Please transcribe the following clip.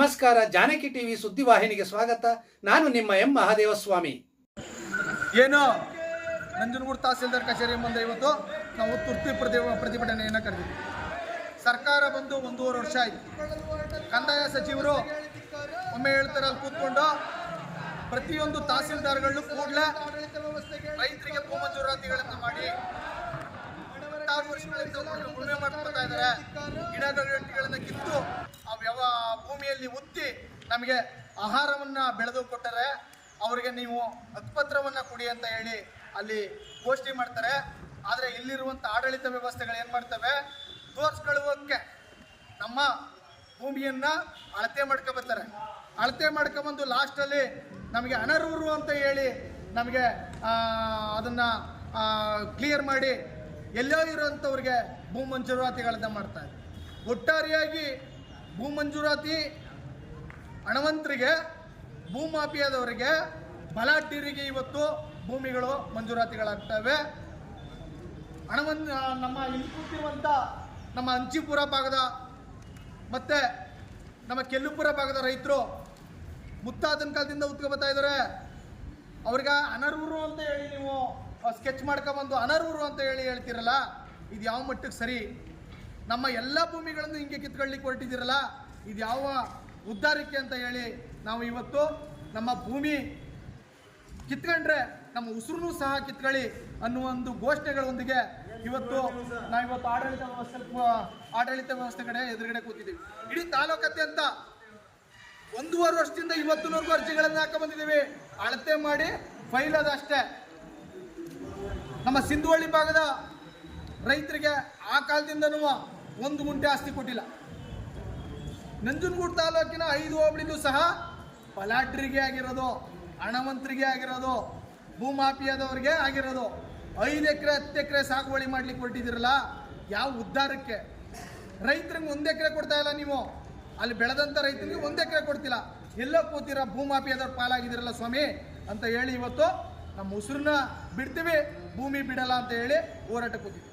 ನಮಸ್ಕಾರ, ಜಾನಕಿ ಟಿವಿ ಸುದ್ದಿವಾಹಿನಿಗೆ ಸ್ವಾಗತ. ನಾನು ನಿಮ್ಮ ಎಂ. ಮಹಾದೇವಸ್ವಾಮಿ. ಏನು, ನಂಜನಗೂಡು ತಹಸೀಲ್ದಾರ್ ಕಚೇರಿ ಮುಂದೆ ಇವತ್ತು ನಾವು ತುರ್ತು ಪ್ರತಿ ಪ್ರತಿಭಟನೆಯನ್ನು ಕರೆದಿದ್ವಿ. ಸರ್ಕಾರ ಬಂದು ಒಂದೂವರೆ ವರ್ಷ ಆಯ್ತು. ಕಂದಾಯ ಸಚಿವರು ಒಮ್ಮೆ ಹೇಳ್ತಾರೆ, ಅಲ್ಲಿ ಕೂತ್ಕೊಂಡು ಪ್ರತಿಯೊಂದು ತಹಸೀಲ್ದಾರ್ಗಳು ಕೂಡಲೇ ರೈತರಿಗೆ ಭೂ ಮಂಜೂರಾತಿಗಳನ್ನು ಮಾಡಿ ಹತ್ತಾರು ವರ್ಷಗಳಿಂದ ಉಳುಮೆ ಮಾಡ್ಕೊಳ್ತಾ ಇದ್ದಾರೆ. ಗಿಡಗಂಟಿಗಳನ್ನ ಕಿತ್ತು ಭೂಮಿಯಲ್ಲಿ ಉತ್ತಿ ನಮಗೆ ಆಹಾರವನ್ನ ಬೆಳೆದು ಕೊಟ್ಟರೆ ಅವರಿಗೆ ನೀವು ಹಕ್ಕುಪತ್ರವನ್ನ ಕೊಡಿ ಅಂತ ಹೇಳಿ ಅಲ್ಲಿ ಗೋಷ್ಠಿ ಮಾಡ್ತಾರೆ. ಆದರೆ ಇಲ್ಲಿರುವಂಥ ಆಡಳಿತ ವ್ಯವಸ್ಥೆಗಳು ಏನು ಮಾಡ್ತವೆ? ತೋರಿಸ್ಕೊಳ್ಳುವಕ್ಕೆ ನಮ್ಮ ಭೂಮಿಯನ್ನ ಅಳತೆ ಮಾಡ್ಕೊಬರ್ತಾರೆ ಅಳತೆ ಲಾಸ್ಟ್ ಲಾಸ್ಟಲ್ಲಿ ನಮಗೆ ಅನರ್ಹರು ಅಂತ ಹೇಳಿ ನಮಗೆ ಅದನ್ನು ಕ್ಲಿಯರ್ ಮಾಡಿ ಎಲ್ಲೋ ಇರುವಂಥವ್ರಿಗೆ ಭೂ ಮಂಜೂರಾತಿಗಳನ್ನ ಮಾಡ್ತಾರೆ ಒಟ್ಟಾರೆಯಾಗಿ ಭೂ ಮಂಜೂರಾತಿ ಹಣವಂತರಿಗೆ, ಭೂಮಾಫಿಯಾದವರಿಗೆ ಬಲಾಢ್ಯರಿಗೆ ಇವತ್ತು ಭೂಮಿಗಳು ಮಂಜೂರಾತಿಗಳಾಗ್ತವೆ. ಹಣವನ್ ನಮ್ಮ ಇಲ್ಲಿ ನಮ್ಮ ಅಂಚಿಪುರ ಭಾಗದ ಮತ್ತು ನಮ್ಮ ಕೆಲ್ಲುಪುರ ಭಾಗದ ರೈತರು ಮುತ್ತಾದನ ಕಾಲದಿಂದ ಉತ್ಕೊಬತ್ತಾ ಇದ್ದಾರೆ ಅವ್ರಿಗೆ ಅನರ್ಹರು ಅಂತ ಹೇಳಿ ನೀವು ಸ್ಕೆಚ್ ಮಾಡ್ಕೊಬಂದು ಅನರ್ಹರು ಅಂತ ಹೇಳಿ ಹೇಳ್ತಿರಲ್ಲ, ಇದು ಯಾವ ಮಟ್ಟಕ್ಕೆ ಸರಿ? ನಮ್ಮ ಎಲ್ಲ ಭೂಮಿಗಳನ್ನು ಹಿಂಗೆ ಕಿತ್ಕೊಳ್ಳಿಕ್ಕೆ ಹೊರಟಿದ್ದೀರಲ್ಲ, ಇದು ಯಾವ ಉದ್ಧಾರಕ್ಕೆ ಅಂತ ಹೇಳಿ ನಾವು ಇವತ್ತು ನಮ್ಮ ಭೂಮಿ ಕಿತ್ಕೊಂಡ್ರೆ ನಮ್ಮ ಉಸಿರು ಸಹ ಕಿತ್ಕೊಳ್ಳಿ ಅನ್ನುವ ಒಂದು ಘೋಷಣೆಗಳೊಂದಿಗೆ ಇವತ್ತು ನಾವು ಇವತ್ತು ಆಡಳಿತ ವ್ಯವಸ್ಥೆ ಆಡಳಿತ ವ್ಯವಸ್ಥೆ ಕಡೆ ಎದುರುಗಡೆ ಕೂತಿದ್ದೀವಿ. ಇಡೀ ತಾಲೂಕತ್ಯಂತ ಒಂದೂವರೆ ವರ್ಷದಿಂದ ಇವತ್ತಿನವರೆಗೂ ಅರ್ಜಿಗಳನ್ನು ಬಂದಿದ್ದೀವಿ. ಅಳತೆ ಮಾಡಿ ಫೈಲ್ ಅದಷ್ಟೇ. ನಮ್ಮ ಸಿಂಧುವಳ್ಳಿ ಭಾಗದ ರೈತರಿಗೆ ಆ ಕಾಲದಿಂದನೂ ಒಂದು ಗುಂಟೆ ಆಸ್ತಿ ಕೊಟ್ಟಿಲ್ಲ. ನಂಜನಗೂಡು ತಾಲೂಕಿನ ಐದು ಹೋಬಳಿಗೂ ಸಹ ಪಲಾಟ್ರಿಗೆ ಆಗಿರೋದು ಹಣವಂತರಿಗೆ ಆಗಿರೋದು, ಭೂಮಾಫಿಯಾದವ್ರಿಗೆ ಆಗಿರೋದು, ಐದು ಎಕರೆ, ಹತ್ತು ಎಕರೆ ಸಾಗುವಳಿ ಮಾಡ್ಲಿಕ್ಕೆ ಕೊಟ್ಟಿದ್ದೀರಲ್ಲ ಯಾವ ಉದ್ಧಾರಕ್ಕೆ? ರೈತರಿಗೆ ಒಂದು ಎಕರೆ ಕೊಡ್ತಾ ಇಲ್ಲ ನೀವು. ಅಲ್ಲಿ ಬೆಳೆದಂಥ ರೈತರಿಗೆ ಒಂದು ಎಕರೆ ಕೊಡ್ತಿಲ್ಲ. ಎಲ್ಲ ಕೂತೀರ ಭೂಮಾಫಿಯಾದವ್ರು ಪಾಲಾಗಿದ್ದೀರಲ್ಲ ಸ್ವಾಮಿ ಅಂತ ಹೇಳಿ ಇವತ್ತು ನಮ್ಮ ಉಸಿರನ್ನ ಬಿಡ್ತೀವಿ, ಭೂಮಿ ಬಿಡಲ್ಲ ಅಂತ ಹೇಳಿ ಹೋರಾಟ ಕೂತಿದ್ವಿ